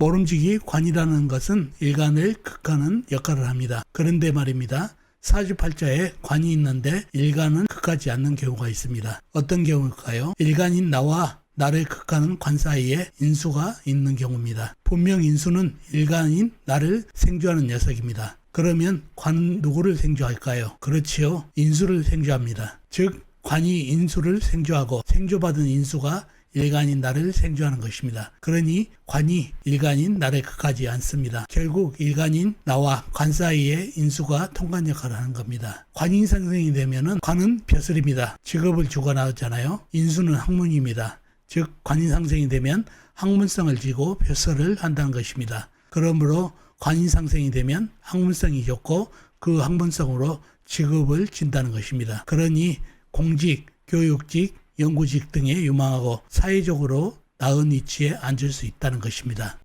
모름지기 관이라는 것은 일간을 극하는 역할을 합니다. 그런데 말입니다. 사주팔자에 관이 있는데 일간은 극하지 않는 경우가 있습니다. 어떤 경우일까요? 일간인 나와 나를 극하는 관 사이에 인수가 있는 경우입니다. 분명 인수는 일간인 나를 생주하는 녀석입니다. 그러면 관 누구를 생주할까요? 그렇지요. 인수를 생주합니다. 즉 관이 인수를 생주하고 생주받은 인수가 일간인 나를 생주하는 것입니다. 그러니 관이 일간인 나를 극하지 않습니다. 결국 일간인 나와 관 사이에 인수가 통관 역할을 하는 겁니다. 관인 상생이 되면은 관은 벼슬입니다. 직업을 주관하잖아요. 인수는 학문입니다. 즉 관인 상생이 되면 학문성을 지고 벼슬을 한다는 것입니다. 그러므로 관인 상생이 되면 학문성이 좋고 그 학문성으로 직업을 진다는 것입니다. 그러니 공직, 교육직, 연구직 등에 유망하고 사회적으로 나은 위치에 앉을 수 있다는 것입니다.